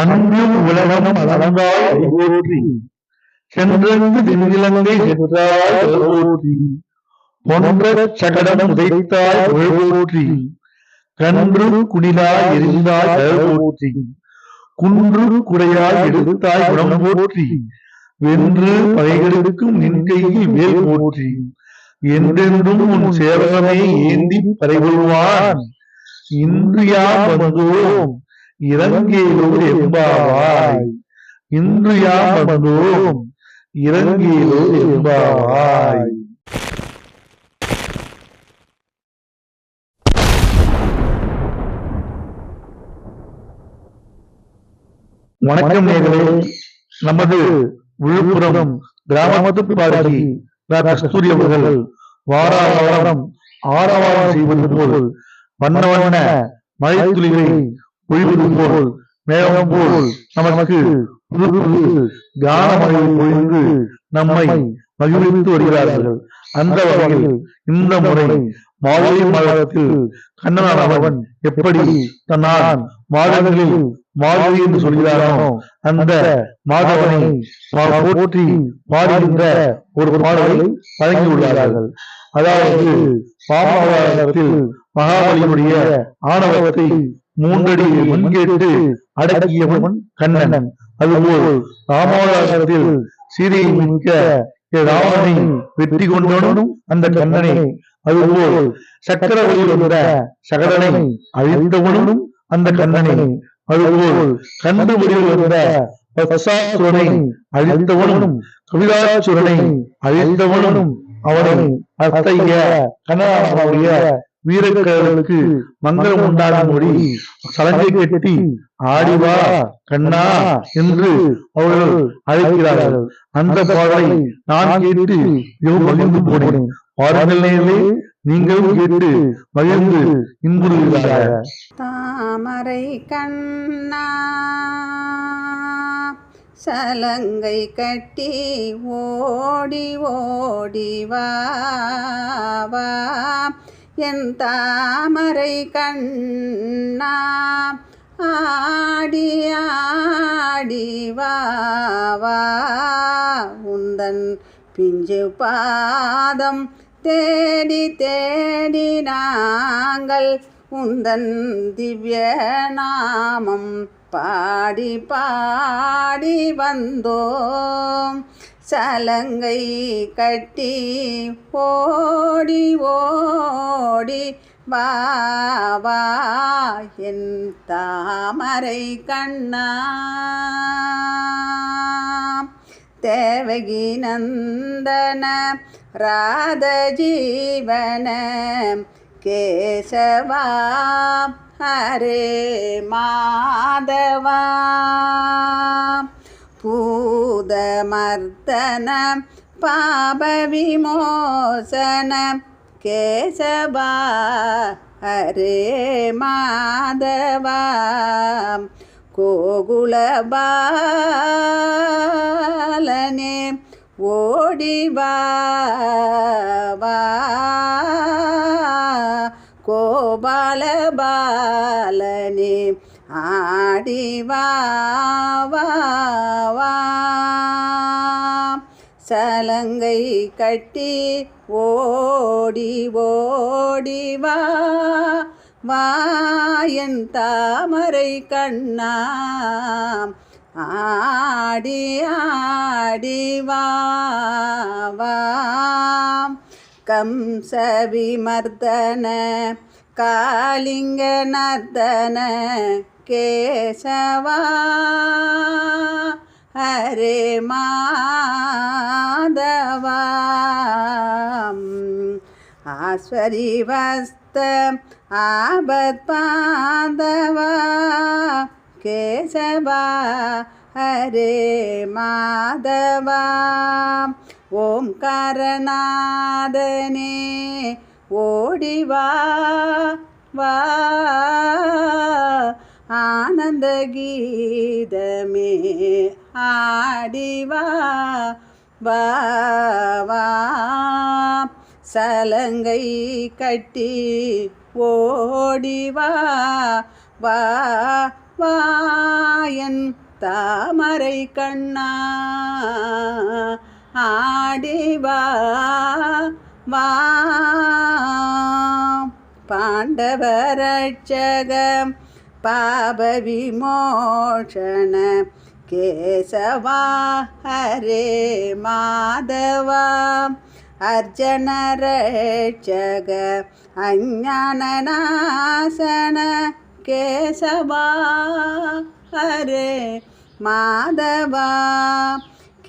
அன்றும் உலகம் அளந்தாய் போற்றி சென்றென்று தென்னிலங்கை சென்றாய் போற்றி பொன்ற சகடம் உதைத்தாய் போற்றி கன்று குடிலாய் எரிந்தாய் போற்றி குன்று குடையாய் எடுத்தாய் குணம் போற்றி வென்று பகைகளுக்கும் நின் கையில் வேல் போற்றி. என்றென்றும் உன் சேவகமே ஏந்தி பறைகொள்வான். இன்று யாம் வந்தோம்? இறங்கியிலோடு எம்பாவாய் இன்று யாம் வந்தோம் இறங்கேலோடு எம்பாவாய் வணக்கம் நேர்களே. நமது விழுப்புரம் கிராமத்து பாடகி கஸ்தூரி அவர்கள் வார வாரம் ஆரவாரம் செய்வது போல் வண்ண வண்ண மழை துளிகளை பொழிவது போல் மேகம் போல் நமக்கு புது புது கானமழை பொழிந்து நம்மை மகிழ்வித்து வருகிறார்கள். அந்த வகையில் இந்த முறை மாலை மாதத்தில் கண்ணனானவன் எப்படி தன்னான் மாதங்களில் மாதவி என்று சொல்கிறானோ அந்த மாதவனை போற்றி பாடுகின்ற ஒரு பாடலை வழங்கியுள்ளார்கள் அதாவது பாமாவரத்தில் மகாபலியினுடைய ஆணவத்தை மூன்றடி முன்கேட்டு அடக்கியவன் கண்ணன். அதுபோல் ராமாவரத்தில் சீதையை மிக்க ராவணனை வெற்றி கொண்டவனும் அந்த கண்ணனை. அதுபோல் சக்கரவழியில் வந்த சகடனை அழித்தவனும் அந்த கண்ணனை. அதுபோல் கண்டு முடிவில் வந்த பசாசுரனை அழித்தவனும் கவிதாசுரனை அழித்தவனும் அவனை அத்தகைய கண்ணனுடைய வீரர்களுக்கு மங்களம் உண்டாகும்படி சலங்கை கட்டி ஆடிவா கண்ணா என்று அவர்கள் அழைக்கிறார்கள். அந்த பாடலை நான் கேட்டு மிகவும் மகிழ்ந்து போனேன். பாருங்கள் நீங்களும் கேட்டு மகிழ்ந்து இன்புறுவீர்களாக தாமரை கண்ணா சலங்கை கட்டி ஓடி ஓடி வா வா. என் தாமரை கண்ணா ஆடி ஆடி வா. உந்தன் பிஞ்சு பாதம் தேடி தேடி நாங்கள் உந்தன் திவ்ய நாமம் பாடி பாடி வந்தோம். சலங்கை கட்டி ஓடி ஓடி வா என் தாமரை கண்ணா. தேவகி நந்தன ராத ஜீவன கேசவா ஹரே மாதவா. பூதமர்தன பாப கேசவா ஹரே மாதவா கோகுலபாலனே ஓடிவாவா கோபாலபாலனே ஆடி வா சலங்கை கட்டி ஓடி ஓடி வா. வாயன் தாமரை கண்ணா ஆடி ஆடி வா வா. கம்ச காளிங்க நர்தன கேசவா ஹரே மாதவா ஆஸ்வரி வஸ்த ஆபத் பாந்தவா கேசவா ஹரே மாதவா ஓம் கரணாதனே ஓடிவா வா ஆனந்த கீதமே ஆடிவா வா சலங்கை கட்டி ஓடிவா வா வா. தாமரை கண்ணா ஆடிவா வா. பாண்டவரட்சகம் பாப விமோஷண கேசவா ஹரே மாதவா. அர்ஜன ரட்சக அஞ்ஞானநாசன கேசவா ஹரே மாதவா.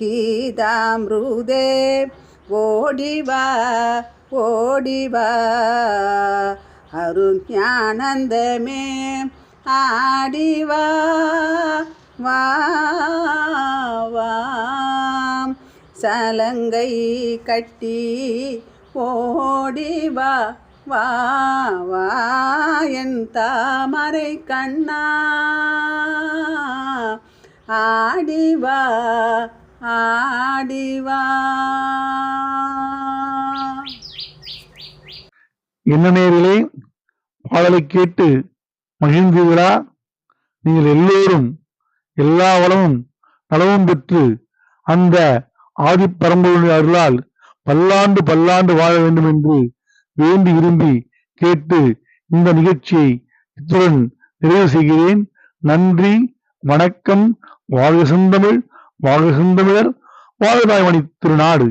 கீதாமிருதே ஓடிவா ஓடிவா. அருஞானந்தமே ஆடிவா வாம் சலங்கை கட்டி ஓடிவா வா வா. என் தாமரை கண்ணா ஆடிவா ஆடிவா. என்ன நேரிலே பாடலை கேட்டு மகிழ்ந்தீர்களா? நீங்கள் எல்லோரும் எல்லா வளமும் நலவும் பெற்று அந்த ஆதிப்பரம்பொருளின் அருளால் பல்லாண்டு பல்லாண்டு வாழ வேண்டும் என்று வேண்டி விரும்பி கேட்டு இந்த நிகழ்ச்சியை இத்துடன் நிறைவு செய்கிறேன். நன்றி வணக்கம். வாழ்க செந்தமிழ் வாழ்க செந்தமிழர் வாழ்க தாய்மணி திருநாடு.